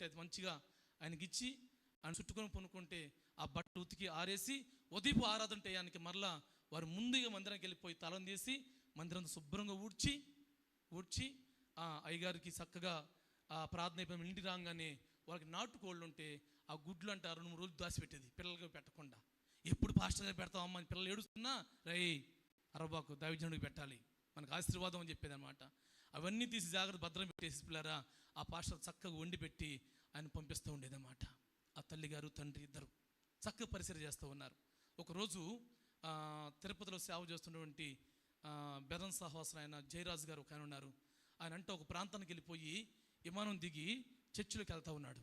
ఉంటే అది మంచిగా ఆయనకి ఇచ్చి ఆయన చుట్టుకొని పొనుకుంటే ఆ బట్ట ఉతికి ఆరేసి ఉదయపు ఆరాధన టయానికి మరలా వారు ముందుగా మందిరానికి వెళ్ళిపోయి తలం తీసి మందిరం శుభ్రంగా ఊడ్చి ఊడ్చి ఆ అయ్యగారికి చక్కగా ఆ ప్రార్థన అయిపోయిన ఇంటికి రాగానే వాళ్ళకి నాటుకోళ్ళు ఉంటే ఆ గుడ్లు అంటే రెండు మూడు రోజులు దాచిపెట్టేది పిల్లలకి పెట్టకుండా. ఎప్పుడు పాస్టర్ గారు పెడతామమ్మా అని పిల్లలు ఏడుస్తున్నా రై అరబాకు దైవజనుడికి పెట్టాలి మనకు ఆశీర్వాదం అని చెప్పేది అనమాట అవన్నీ తీసి జాగ్రత్త భద్రం పెట్టేసి పిల్లరా ఆ పాస్టర్ చక్కగా వండి పెట్టి ఆయన పంపిస్తూ ఉండేదన్నమాట. ఆ తల్లి గారు తండ్రి ఇద్దరు చక్కగా పరిసర చేస్తూ ఉన్నారు. ఒకరోజు తిరుపతిలో సేవ చేస్తున్నటువంటి బెదన్ సహవాసన ఆయన జయరాజు గారు ఒక ఆయన ఉన్నారు. ఆయన అంటే ఒక ప్రాంతానికి వెళ్ళిపోయి విమానం దిగి చర్చిలోకి వెళ్తూ ఉన్నాడు.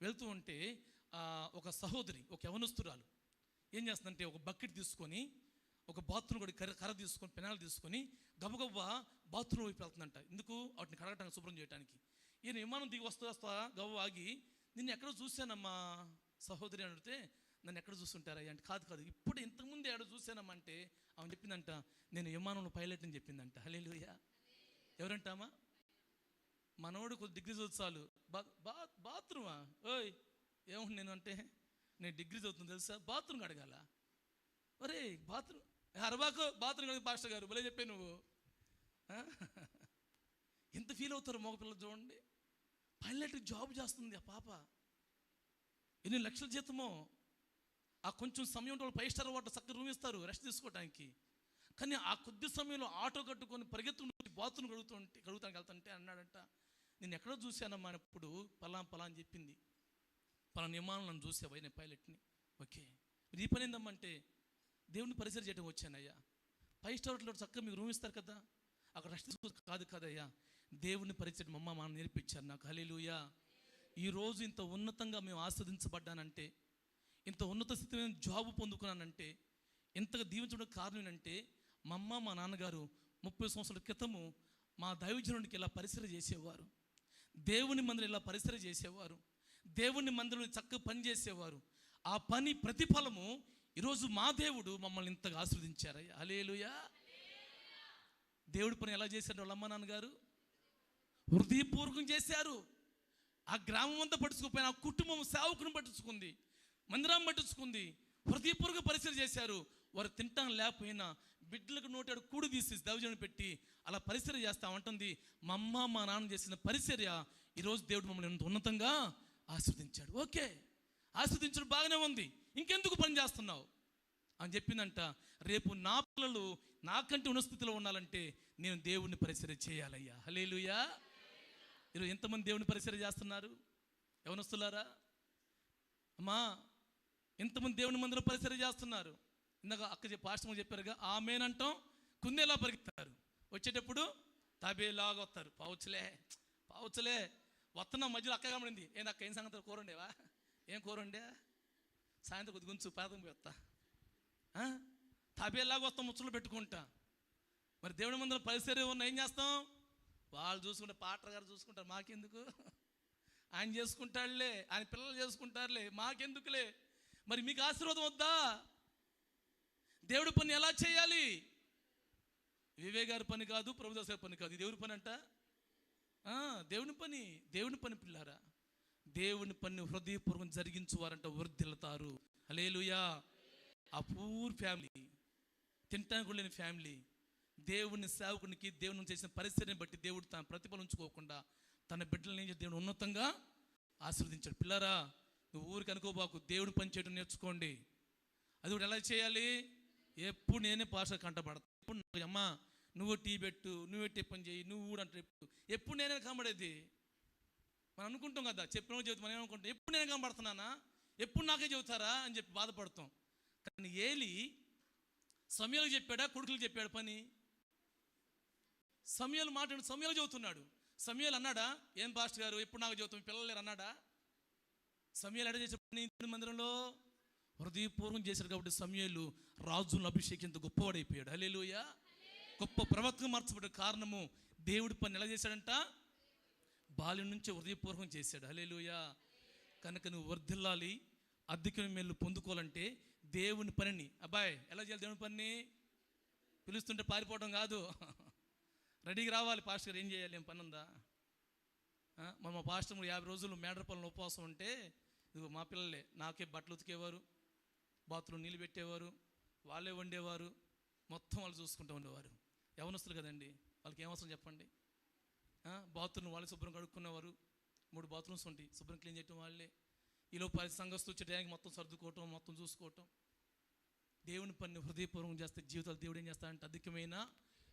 వెళ్తూ ఉంటే ఒక సహోదరి ఒక యవనస్తురాలు ఏం చేస్తుందంటే ఒక బకెట్ తీసుకొని ఒక బాత్రూమ్ కూడా కర్ర కర్ర తీసుకొని పెనాలు తీసుకొని గబగబా బాత్రూమ్ వైపు వెళ్తుందంట. ఎందుకు? వాటిని కడగటానికి శుభ్రం చేయడానికి ఈయన విమానం దిగి వస్తూ వస్తా గవ్వ ఆగి నిన్ను ఎక్కడ చూశానమ్మా? సహోదరి అని అడిగితే నన్ను ఎక్కడ చూస్తుంటారా? అంటే కాదు కాదు. ఇప్పుడు ఇంతకుముందు ఎక్కడ చూశానమ్మా? అంటే ఆమె చెప్పిందంట నేను విమానంలో పైలట్ అని చెప్పిందంట. హలే ఎవరంటామా? మనోడు కొద్ది డిగ్రీ చదువు చాలు. బా బా బాత్రూమా? ఓయ్ ఏముంది నేను అంటే నేను డిగ్రీ చదువుతుంది తెలుసా? బాత్రూమ్ అడగాల ఒరే బాత్రూమ్ అరబాకు బాత్రూమ్ కడిగి పాస్టర్ గారు భలే చెప్పే నువ్వు. ఎంత ఫీల్ అవుతారు మగపిల్లలు చూడండి. పైలట్ జాబ్ చేస్తుంది ఆ పాప. ఎన్ని లక్షల జీతమో. ఆ కొంచెం సమయం వాళ్ళు ఫైవ్ స్టార్ వాటర్ చక్కగా రూమ్ ఇస్తారు రెస్ట్ తీసుకోవడానికి కానీ ఆ కొద్ది సమయంలో ఆటో కట్టుకొని పరిగెత్తుకుంటూ బాత్రూమ్ కడుగుతుంటే కడుగుతానికి వెళ్తుంటే అన్నాడంట నేను ఎక్కడో చూశానమ్మా అప్పుడు పలాం పలా అని చెప్పింది. పలానా విమానం నన్ను చూసావా? నేను పైలట్ని ఓకే. మీరు ఈ పని ఏందమ్మంటే దేవుని పరిసర చేయడం వచ్చానయ్యా. ఫైవ్ స్టార్ హోటల్లో చక్కగా మీకు రూమ్ ఇస్తారు కదా. అక్కడ రెస్ట్ కాదు కదయ్యా. దేవుని పరిచయం అమ్మ మనం నేర్పించారు నాకు. హలేలుయా ఈరోజు ఇంత ఉన్నతంగా మేము ఆస్వాదించబడ్డానంటే ఇంత ఉన్నత స్థితిలో జాబ్ పొందుకున్నానంటే ఇంతగా దీవించడం కారణం ఏంటంటే మా అమ్మ మా నాన్నగారు ముప్పై సంవత్సరాల క్రితము మా దైవజనుడికి ఇలా పరిసర చేసేవారు. దేవుని మందిరం ఇలా పరిసర చేసేవారు. దేవుని మందిరం చక్కగా పని చేసేవారు. ఆ పని ప్రతిఫలము ఈరోజు మా దేవుడు మమ్మల్ని ఇంతగా ఆస్వాదించారయ్యా. అలేలుయా దేవుడి పని ఎలా చేశారు వాళ్ళమ్మ నాన్నగారు? హృదయపూర్వకం చేశారు. ఆ గ్రామం అంతా పట్టించుకోపోయిన ఆ కుటుంబం సేవకుని పట్టించుకుంది మందిరం పట్టించుకుంది హృదయపూర్వక పరిశీలన చేశారు. వారు తింటాం లేకపోయినా బిడ్డలకు నోటాడు కూడు తీసి దైవజనం పెట్టి అలా పరిచర్య చేస్తా ఉంటుంది మా అమ్మ మా నాన్న చేసిన పరిచర్య ఈరోజు దేవుడు మమ్మల్ని ఎంత ఉన్నతంగా ఆస్వాదించాడు. ఓకే ఆస్వాదించడం బాగానే ఉంది. ఇంకెందుకు పని చేస్తున్నావు? అని చెప్పిందంట రేపు నా పిల్లలు నాకంటే ఉన్నస్థితిలో ఉండాలంటే నేను దేవుడిని పరిసర చేయాలయ్యా. హలేలుయా ఈరోజు ఎంతమంది దేవుని పరిసర చేస్తున్నారు? ఎవనొస్తున్నారా అమ్మా ఎంతమంది దేవుని మందిరం పరిసర చేస్తున్నారు? ఇందాక అక్క చెప్పి చెప్పారుగా ఆమెనంటాం కుందేలా పరిగెత్తారు వచ్చేటప్పుడు తాబేలాగా వస్తారు. పావచ్చులే పావచ్చులే. వస్తున్న మధ్యలో అక్క కనబడింది. ఏంది అక్క ఏం సంగతి కూరండేవా ఏం కూరండే సాయంత్రం కొద్ది గుంచు పాదం వస్తా ఆ? తాబేలాగా వస్తాం ముచ్చలు పెట్టుకుంటా. మరి దేవుని మందిరం పరిసరి ఉన్న ఏం చేస్తాం? వాళ్ళు చూసుకుంటే పాటర్ గారు చూసుకుంటారు మాకెందుకు? ఆయన చేసుకుంటాడులే ఆయన పిల్లలు చేసుకుంటారులే మాకెందుకులే? మరి మీకు ఆశీర్వాదం వద్దా? దేవుడి పని ఎలా చేయాలి? వివే గారి పని కాదు ప్రభుదాస్ గారి పని కాదు. ఇది దేవుడి పని అంట? ఆ, దేవుని పని దేవుని పని పిల్లారా. దేవుని పని హృదయపూర్వకం జరిగించువారంట వృద్ధిల్తారు. అలేలుయా ఆ పూర్ ఫ్యామిలీ. తింటానికి కూడా లేని ఫ్యామిలీ. దేవుని సేవకునికి దేవుని చేసిన పరిస్థితిని బట్టి దేవుడు తన ప్రతిఫలించుకోకుండా తన బిడ్డలని ఏం దేవుడు ఉన్నతంగా ఆశీర్వదించాడు. పిల్లరా నువ్వు ఊరికి అనుకోబాకు దేవుడు పనిచేయడం నేర్చుకోండి. అది కూడా ఎలా చేయాలి? ఎప్పుడు నేనే పాష కంటపడతా. ఎప్పుడు నాకు అమ్మా నువ్వు టీ పెట్టు నువ్వు టీ పని చేయి నువ్వు కూడా అంటే ఎప్పుడు ఎప్పుడు నేనే కనబడేది? మనం అనుకుంటాం కదా చెప్పిన చెబుతాం మనం ఏమనుకుంటాం ఎప్పుడు నేను కనబడుతున్నానా? ఎప్పుడు నాకే చెబుతారా? అని చెప్పి బాధపడతాం. కానీ ఏలి సమయాలు చెప్పాడా? కొడుకులు చెప్పాడు పని. సమయాలు మాట్లాడు సమయాలు చదువుతున్నాడు. సమయాలు అన్నాడా? ఏం పాస్టర్ గారు? ఎప్పుడు నాకు చదువుతాం పిల్లలు లేరు అన్నాడా? సమయాలు ఎడ చేసే పని మందిరంలో హృదయపూర్వం చేశాడు కాబట్టి సమయాలు రాజును అభిషేకింత గొప్పవాడైపోయాడు హలేలుయ గొప్ప ప్రవర్తన మార్చబడ్డ కారణము దేవుడి పని ఎలా చేశాడంట? బాల్యం నుంచి హృదయపూర్వకం చేశాడు. హలేలుయ కనుక నువ్వు వర్ధిల్లాలి అద్దెకిన మేలు పొందుకోవాలంటే దేవుని పనిని. అబ్బాయి ఎలా చేయాలి దేవుని పనిని? పిలుస్తుంటే పారిపోవడం కాదు. రెడీకి రావాలి. పాస్టర్ గారు ఏం చేయాలి? ఏం పని ఉందా? ఆ, మన మా పాస్టర్ యాభై రోజులు మేడరపల్లిన ఉపవాసం ఉంటే ఇదిగో మా పిల్లలే నాకే బట్టలు ఉతికేవారు బాత్రూమ్ నీళ్ళు పెట్టేవారు వాళ్ళే వండేవారు మొత్తం వాళ్ళు చూసుకుంటూ ఉండేవారు. యవనస్తులు కదండి? వాళ్ళకి ఏమవసరం చెప్పండి? బాత్రూమ్ వాళ్ళే శుభ్రం కడుక్కునేవారు మూడు బాత్రూమ్స్ ఉంటాయి. శుభ్రం క్లీన్ చేయటం వాళ్ళే. ఈలో పది సంఘస్థు వచ్చే మొత్తం సర్దుకోవటం మొత్తం చూసుకోవటం. దేవుని పని హృదయపూర్వకం చేస్తే జీవితాలు దేవుడు ఏం చేస్తాడంటే అధికమైన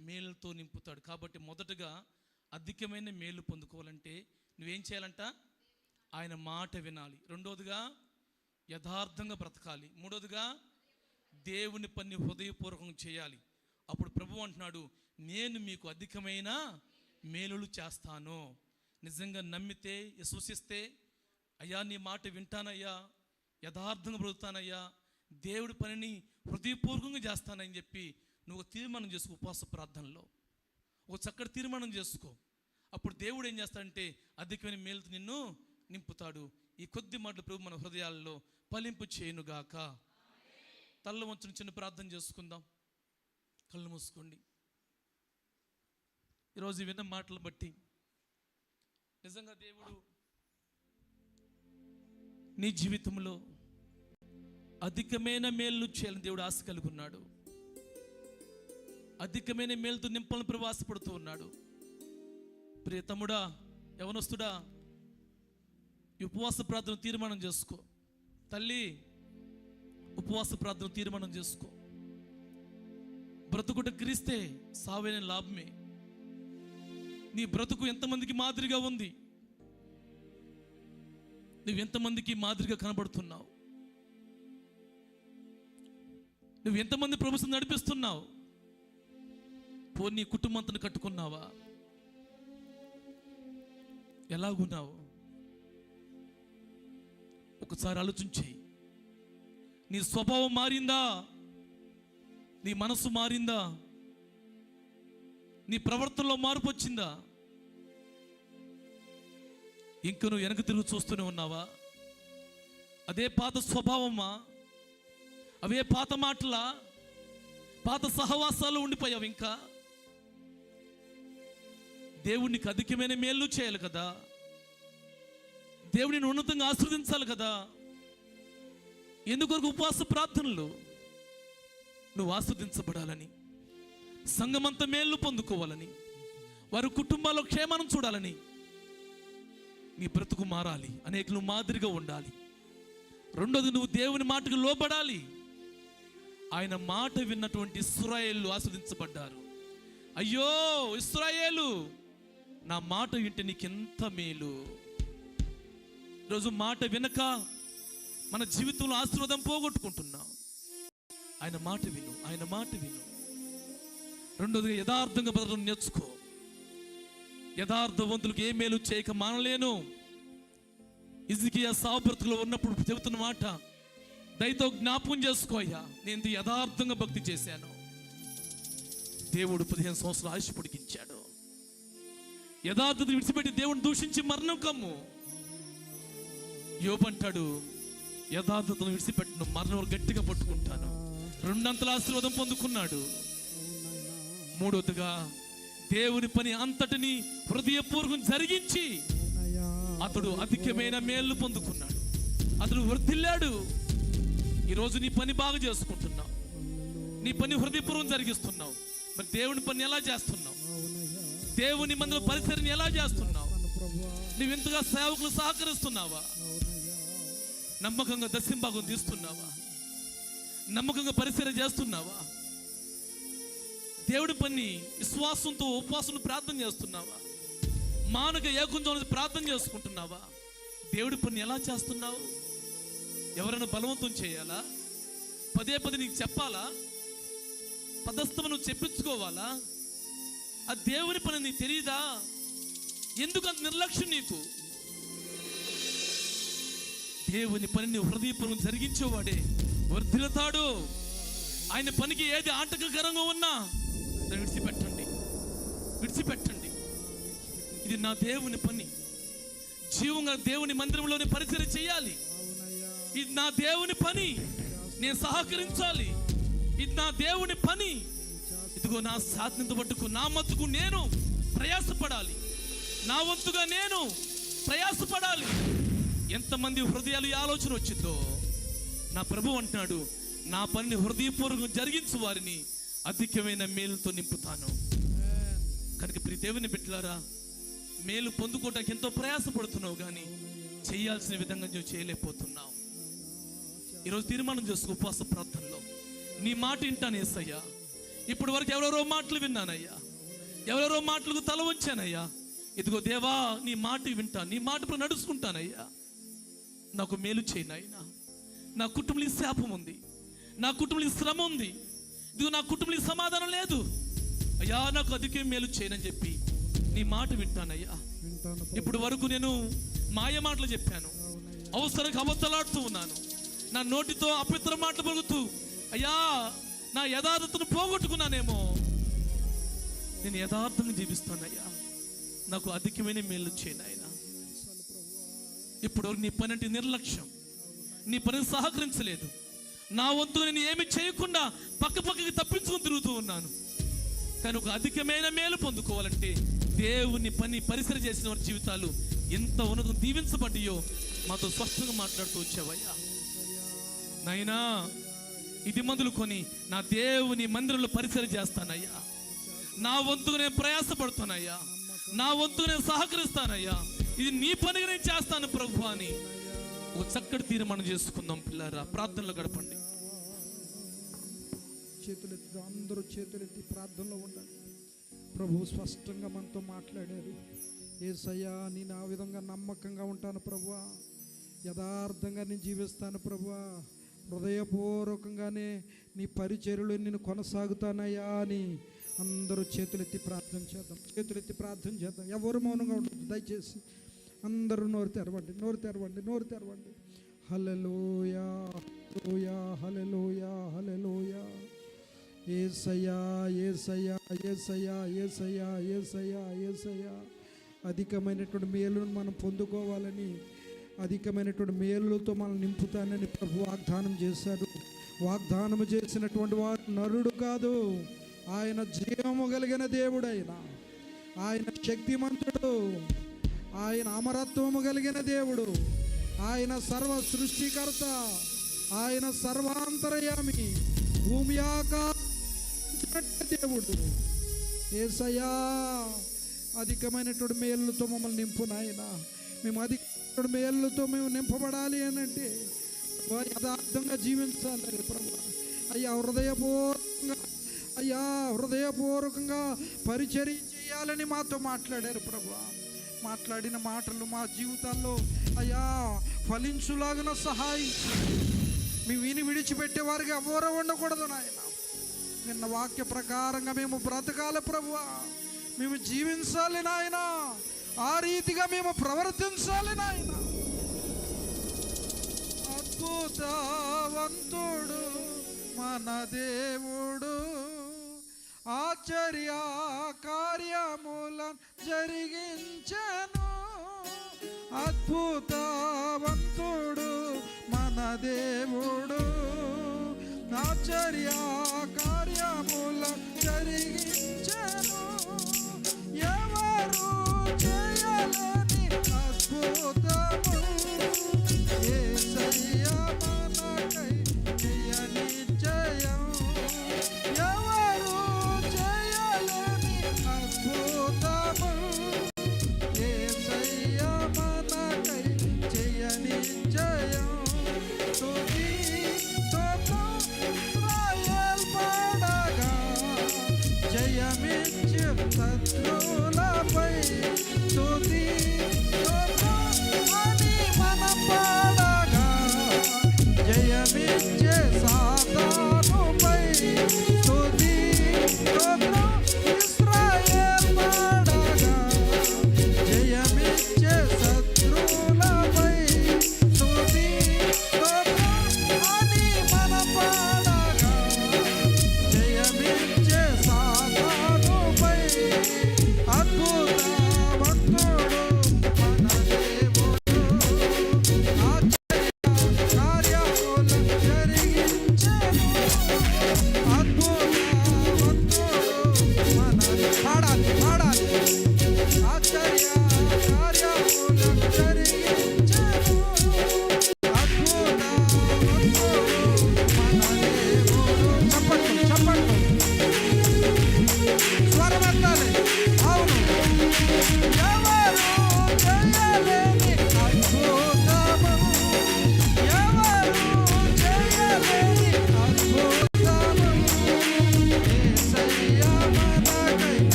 మేలుతో నింపుతాడు. కాబట్టి మొదటగా అధికమైన మేలు పొందుకోవాలంటే నువ్వేం చేయాలంట? ఆయన మాట వినాలి. రెండోదిగా యథార్థంగా బ్రతకాలి. మూడోదిగా దేవుని పని హృదయపూర్వకం చేయాలి. అప్పుడు ప్రభు అంటున్నాడు నేను మీకు అధికమైన మేలులు చేస్తాను. నిజంగా నమ్మితే విశ్వసిస్తే అయ్యా నీ మాట వింటానయ్యా యథార్థంగా బ్రతుకుతానయ్యా దేవుడి పనిని హృదయపూర్వకంగా చేస్తానని చెప్పి నువ్వు తీర్మానం చేసుకో ఉపవాస ప్రార్థనలో. ఒక చక్కటి తీర్మానం చేసుకో. అప్పుడు దేవుడు ఏం చేస్తాడంటే అధికమైన మేలుతో నిన్ను నింపుతాడు. ఈ కొద్ది మాటలు ప్రభు మన హృదయాల్లో ఫలింపు చేయనుగాక. తల్ల వంచుని చిన్న ప్రార్థన చేసుకుందాం. కళ్ళు మూసుకోండి. ఈరోజు విన్న మాటలు బట్టి నిజంగా దేవుడు నీ జీవితంలో అధికమైన మేలు చేయాలని దేవుడు ఆశ కలిగి ఉన్నాడు. అధికమైన మేలుతో నింపలను ప్రవాసపడుతూ ఉన్నాడు. ప్రియతముడా ఎవనొస్తుడా యవనస్తుడా ఉపవాస ప్రార్థన తీర్మానం చేసుకో. తల్లి ఉపవాస ప్రార్థన తీర్మానం చేసుకో. బ్రతుకుట క్రీస్తే సావైన లాభమే. నీ బ్రతుకు ఎంతమందికి మాదిరిగా ఉంది? నువ్వు ఎంతమందికి మాదిరిగా కనబడుతున్నావు? నువ్వు ఎంతమంది ప్రభుత్వం నడిపిస్తున్నావు? పో నీ కుటుంబంతో కట్టుకున్నావా? ఎలాగున్నావు? ఒకసారి ఆలోచించేయి. నీ స్వభావం మారిందా? నీ మనసు మారిందా? నీ ప్రవర్తనలో మార్పు వచ్చిందా? ఇంక నువ్వు వెనక తిరుగు చూస్తూనే ఉన్నావా? అదే పాత స్వభావమా అవే పాత మాటలా? పాత సహవాసాలు ఉండిపోయావు ఇంకా. దేవునికి అధికమైన మేలు చేయాలి కదా. దేవుడిని ఉన్నతంగా ఆస్వాదించాలి కదా. ఎందుకొరకు ఉపవాస ప్రార్థనలు? నువ్వు ఆస్వాదించబడాలని సంఘమంత మేలు పొందుకోవాలని వారి కుటుంబాల్లో క్షేమాన్ని చూడాలని నీ బ్రతుకు మారాలి అనేకులు మాదిరిగా ఉండాలి. రెండోది నువ్వు దేవుని మాటకు లోబడాలి. ఆయన మాట విన్నటువంటి ఇస్రాయేళ్ళు ఆస్వాదించబడ్డారు. అయ్యో ఇస్రాయేలు నా మాట వింటే నీకెంత మేలు. ఈరోజు మాట వినక మన జీవితంలో ఆశీర్వాదం పోగొట్టుకుంటున్నాం. ఆయన మాట విను ఆయన మాట విను. రెండోది యథార్థంగా బ్రతకడం నేర్చుకో. యథార్థవంతులకు ఏ మేలు చేయక మానలేను. ఇజికియా సావు ఉన్నప్పుడు చెబుతున్న మాట దయతో జ్ఞాపం చేసుకో అయ్యా నేను యథార్థంగా భక్తి చేశాను. దేవుడు పదిహేను సంవత్సరాలు ఆయుష్ పొడిగించాడు. యథార్థత విడిచిపెట్టి దేవుని దూషించి మరణం కమ్ము. యోబంటాడు యథార్థతను విడిచిపెట్టను మరణం గట్టిగా పట్టుకుంటాను. రెండంతల ఆశీర్వాదం పొందుకున్నాడు. మూడవదిగా దేవుని పని అంతటిని హృదయపూర్వకం జరిగించి అతడు అధికమైన మేలు పొందుకున్నాడు. అతడు వర్ధిల్లాడు ఈరోజు నీ పని బాగా చేసుకుంటున్నావు. నీ పని హృదయపూర్వం జరిగిస్తున్నావు. మరి దేవుని పని ఎలా చేస్తున్నావు? దేవుని మందుల పరిసరని ఎలా చేస్తున్నావు? నువ్వు ఇంతగా సేవకులు సహకరిస్తున్నావా? నమ్మకంగా దశింభాగం తీస్తున్నావా? నమ్మకంగా పరిసర చేస్తున్నావా? దేవుడి పని విశ్వాసంతో ఉపవాసం ప్రార్థన చేస్తున్నావా? మానక ఏకుంజం ప్రార్థన చేసుకుంటున్నావా? దేవుడి పని ఎలా చేస్తున్నావు? ఎవరైనా బలవంతం చేయాలా? పదే పదే నీకు చెప్పాలా? పదస్తమ నువ్వు చెప్పించుకోవాలా? ఆ దేవుని పని నీకు తెలియదా ఎందుకు అంత నిర్లక్ష్యం నీకు? దేవుని పనిని హృదయపూర్వం జరిగించేవాడే వర్ధిలతాడు ఆయన పనికి ఏది ఆటంకకరంగా ఉన్నా విడిచిపెట్టండి. విడిచిపెట్టండి. ఇది నా దేవుని పని. జీవంగా దేవుని మందిరంలోనే పరిచయం చేయాలి. ఇది నా దేవుని పని. నేను సహకరించాలి. ఇది నా దేవుని పని. ఇదిగో నా సాధనతో పట్టుకు నా మత్తుకు నేను ప్రయాసపడాలి. నా వంతుగా నేను ప్రయాసపడాలి. ఎంతమంది హృదయాలు ఈ ఆలోచన వచ్చిందో. నా ప్రభు అంటున్నాడు నా పనిని హృదయపూర్వకం జరిగించు వారిని. అధికమైన మేలుతో నింపుతాను. కనుక ప్రీ దేవుని బిడ్డలారా మేలు పొందుకోవటానికి ఎంతో ప్రయాసపడుతున్నావు కానీ చేయాల్సిన విధంగా నువ్వు చేయలేకపోతున్నావు. ఈరోజు తీర్మానం చేసుకో ఉపవాస ప్రార్థనలో. నీ మాట వింటాను ఏసయ్యా. ఇప్పటి వరకు ఎవరెవరో మాటలు విన్నానయ్యా. ఎవరెవరో మాటలకు తల వచ్చానయ్యా ఇదిగో దేవా నీ మాట వింటాను నీ మాట నడుచుకుంటానయ్యా. నాకు మేలు చేయి నా కుటుంబంలో శాపం ఉంది. నా కుటుంబంలో శ్రమ ఉంది. ఇదిగో నా కుటుంబంలో ఈ సమాధానం లేదు. అయ్యా నాకు అధికం మేలు చేయనని చెప్పి నీ మాట వింటానయ్యా. ఇప్పుడు వరకు నేను మాయ మాటలు చెప్పాను. అవసరంగా అబద్ధలాడుతూ ఉన్నాను. నా నోటితో అపిత్ర మాటలు పలుకుతూ అయ్యా నా యథార్థతను పోగొట్టుకున్నానేమో. నేను యథార్థంగా జీవిస్తానయ్యా. నాకు అధికమైన మేలు చేయను ఆయన ఇప్పుడు నీ పని అంటే నిర్లక్ష్యం. నీ పని సహకరించలేదు. నా వంతు నేను ఏమి చేయకుండా పక్క పక్కకి తప్పించుకుని తిరుగుతూ ఉన్నాను. కానీ ఒక అధికమైన మేలు పొందుకోవాలంటే దేవుని పని పరిసర చేసిన వారి జీవితాలు ఎంత ఉన్నతం దీవించబడ్డాయో మాతో స్పష్టంగా మాట్లాడుతూ వచ్చావయ్యా. నాయనా ఇది మొదలుకొని నా దేవుని మందిరంలో పరిసర చేస్తానయ్యా. నా వంతుగా నేను ప్రయాసపడుతానయ్యా నా వంతుగా నేను సహకరిస్తానయ్యా. ఇది నీ పనిగా నేను చేస్తాను ప్రభు అని ఒక చక్కటి తీర్మానం చేసుకుందాం పిల్లారా. ప్రార్థనలో గడపండి. చేతులెత్తి అందరూ చేతులెత్తి ప్రార్థనలో ఉండండి. ప్రభు స్పష్టంగా మనతో మాట్లాడారు. ఏసయ్యా నేను ఆ విధంగా నమ్మకంగా ఉంటాను ప్రభువా. యథార్థంగా నేను జీవిస్తాను ప్రభువా. హృదయపూర్వకంగానే నీ పరిచర్యలు నేను కొనసాగుతానయ్యా అని అందరూ చేతులెత్తి ప్రార్థన చేద్దాం. చేతులెత్తి ప్రార్థన చేద్దాం. ఎవరు మౌనంగా ఉండదు దయచేసి. అందరూ నోరు తెరవండి నోరు తెరవండి నోరు తెరవండి. హలలోయా హల్లెలూయా హలలోయా హలలోయా ఏసయ్యా ఏసయ్యా ఏసయ్యా ఏసయ్యా ఏసయ్యా ఏసయ్యా. అధికమైనటువంటి మేలును మనం పొందుకోవాలని అధికమైనటువంటి మేలులతో మనం నింపుతానని ప్రభు వాగ్దానం చేశాడు. వాగ్దానం చేసినటువంటి వాడు నరుడు కాదు ఆయన జీవము కలిగిన దేవుడైన. ఆయన ఆయన శక్తిమంతుడు. ఆయన అమరత్వము కలిగిన దేవుడు. ఆయన సర్వ సృష్టికర్త. ఆయన సర్వాంతరయామి. భూమి దేవుడు. ఏసయ్యా అధికమైనటువంటి మేలులతో మమ్మల్ని నింపు నాయన. మేము అధికమైనటువంటి మేలులతో మేము నింపబడాలి అని అంటే యథార్థంగా జీవించాలి ప్రభు. అయ్యా హృదయపూర్వకంగా అయ్యా హృదయపూర్వకంగా పరిచర్య చేయాలని మాతో మాట్లాడారు ప్రభు. మాట్లాడిన మాటలు మా జీవితాల్లో అయ్యా ఫలించులాగిన సహాయం మేము విని విడిచిపెట్టేవారికి ఎవరో ఉండకూడదు నాయన. నిన్న వాక్య ప్రకారంగా మేము బ్రతకాలి ప్రభు మేము జీవించాలి నాయన. ఆ రీతిగా మేము ప్రవర్తించాలి నాయన. అద్భుతవంతుడు మన దేవుడు. ఆశ్చర్య కార్యములను జరిగించను. అద్భుతవంతుడు మన దేవుడు. ఆశ్చర్య కార్యముల జరిగించను. ఎవరు చేయలేని అద్భుత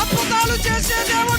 అద్భుతాలు చేసే దేవుడు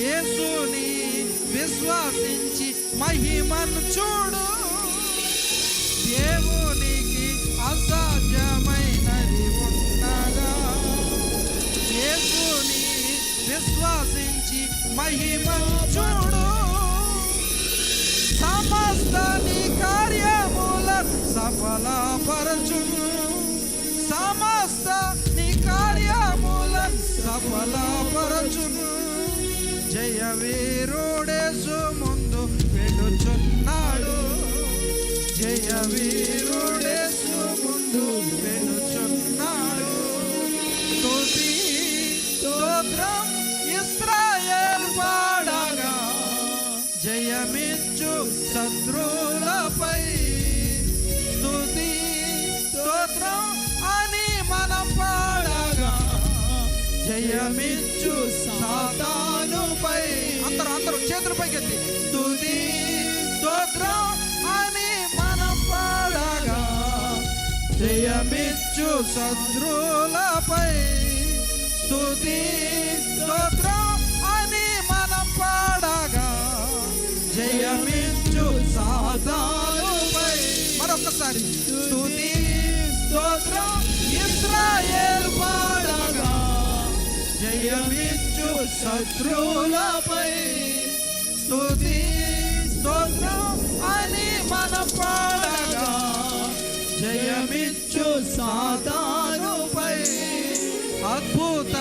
యేసుని విశ్వసించి మహిమను చూడు. దేవునికి అసాధ్యమైనది ఉండగా యేసుని విశ్వసించి మహిమను చూడు. సమస్తని కార్యముల పరచు సమస్త నీ కార్యముల సఫలపరచును జయ వీరుడేసు ముందు వెళ్ళుచున్నాడు జయ వీరుడేసు ముందు వెళ్ళుచున్నాడు తుది స్తోత్రం ఇస్రాయేల్ పాడగా. జయమిచ్చు శత్రువు జయమిచ్చు సాతానుపై అందరూ అందరూ చేతుల ఎత్తి తుది అని మనం పాడగా జయమిచ్చు శత్రులపై. తుది అని మనం పాడగా జయమిచ్చు సాధారుపై మరొకసారి తుది స్తోత్రం ఇస్రాయేల్ పాడగా. జయమిచ్చు శత్రువులపై స్థుతి స్తోత్రం అని మన పాడగా జయమిచ్చు సాధానుపై అద్భుత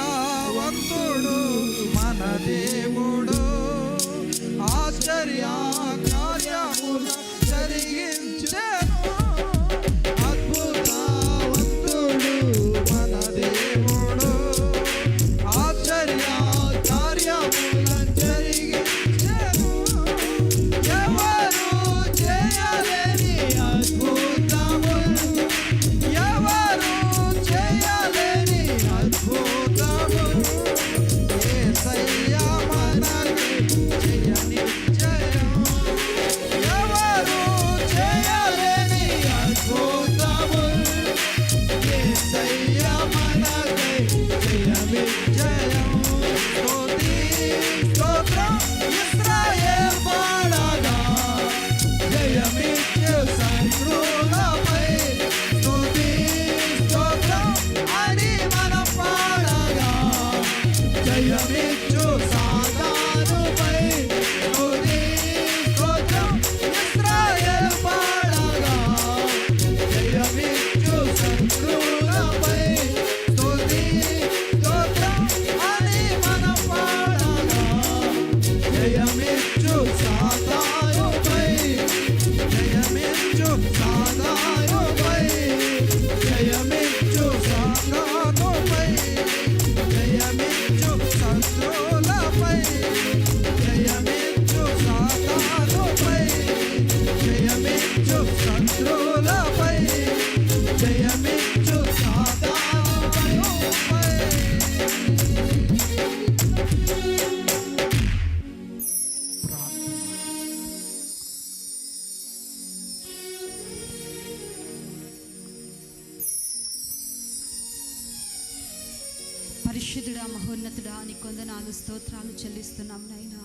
పరిశుద్ధుడా మహోన్నతుడా నీ కొందనాలు స్తోత్రాలు చెల్లిస్తున్నాం నైనా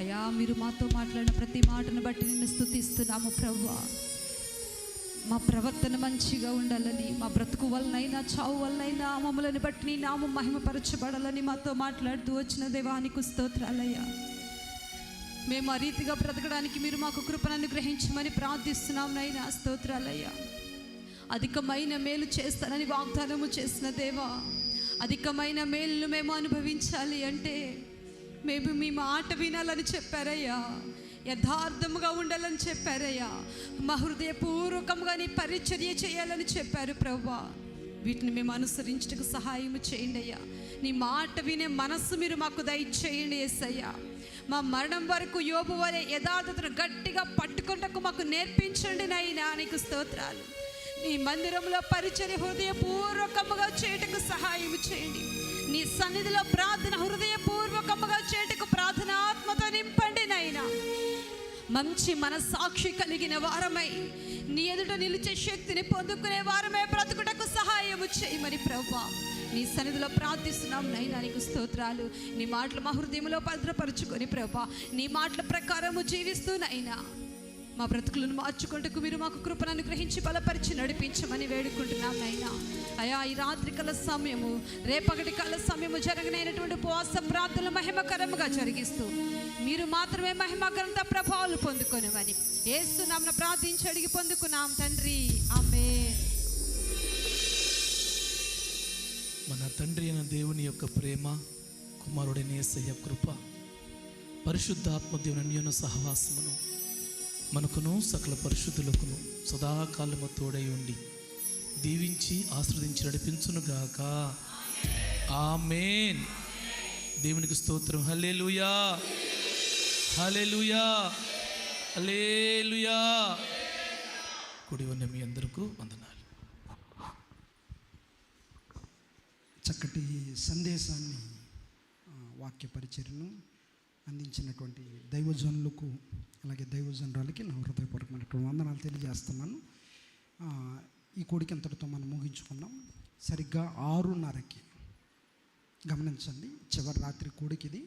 అయ్యా మీరు మాతో మాట్లాడిన ప్రతి మాటను బట్టి నిన్ను స్తుతిస్తున్నాము ప్రవ్వా. మా ప్రవర్తన మంచిగా ఉండాలని మా బ్రతుకు వలనైనా చావు వలనైనా మమ్మల్ని బట్టి నీ నామం మహిమపరచబడాలని మాతో మాట్లాడుతూ వచ్చిన దేవానికి స్తోత్రాలయ్యా. మేము ఆ రీతిగా బ్రతకడానికి మీరు మాకు కృపను అనుగ్రహించమని ప్రార్థిస్తున్నాం నైనా స్తోత్రాలయ్యా. అధికమైన మేలు చేస్తానని వాగ్దానము చేసిన దేవా. అధికమైన మేలును మేము అనుభవించాలి అంటే మేము మీ మాట వినాలని చెప్పారయ్యా. యథార్థముగా ఉండాలని చెప్పారయ్యా. మా హృదయపూర్వకంగా నీ పరిచర్య చేయాలని చెప్పారు ప్రవ్వా. వీటిని మేము అనుసరించడానికి సహాయం చేయండి అయ్యా. నీ మాట వినే మనస్సు మీరు మాకు దయచేయండి ఎస్సయ్యా మా మరణం వరకు యోబు వలె యథార్థతను గట్టిగా పట్టుకుంటకు మాకు నేర్పించండి నైనా నీకు స్తోత్రాలు. నీ మందిరంలో పరిచర్య హృదయపూర్వకముగా చేయటకు సహాయం చేయండి. నీ సన్నిధిలో ప్రార్థన హృదయపూర్వకముగా చేయటకు ప్రార్థనాత్మతో నింపండి నైనా మంచి మనసాక్షి కలిగిన వారమై నీ ఎదుట నిలిచే శక్తిని పొందుకునే వారమే బ్రతుకుటకు సహాయము చేయమని ప్రభా నీ సన్నిధిలో ప్రార్థిస్తున్నాం నైనా నీకు స్తోత్రాలు. నీ మాటలు మా హృదయంలో భద్రపరుచుకొని ప్రభా నీ మాటల ప్రకారము జీవిస్తూ నైనా మా బ్రతుకులను మార్చుకుంటకు మీరు మాకు కృపను అనుగ్రహించి బలపరిచి నడిపించమని వేడుకుంటున్నాం నైనా అయా ఈ రాత్రి కాల సమయము రేపగటి కాల సమయము జరగనైనటువంటి ఉపవాస ప్రార్థనలు మహిమకరముగా జరిగిస్తూ మీరు మాత్రమే మహిమకరంత ప్రభావాలు పొందుకొనివని ఏస్తున్నాం ప్రార్థించి అడిగి పొందుకున్నాం తండ్రి. ఆమె మన తండ్రి అయిన దేవుని యొక్క ప్రేమ కుమారుడైన సయ్య కృప పరిశుద్ధాత్మ దేవుని అన్యోన సహవాసమును మనకును సకల పరిశుద్ధులకును సదాకాలము తోడై ఉండి దీవించి ఆశ్రదించి నడిపించునుగాక ఆమెన్. దేవునికి స్తోత్రం. హల్లెలూయా. హలే హల్లెలూయా. కుడి ఉన్న మీ అందరికీ వందనాలు. చక్కటి సందేశాన్ని వాక్య పరిచర్ను అందించినటువంటి దైవజనులకు అలాగే దైవజనురాలకి నా హృదయపూర్వకమైనటువంటి వందనాలు తెలియజేస్తున్నాను. ఈ కోడికి అంతటితో మనం ముగించుకున్నాం. సరిగ్గా ఆరున్నరకి గమనించండి. చివరి రాత్రి కోడికి ఇది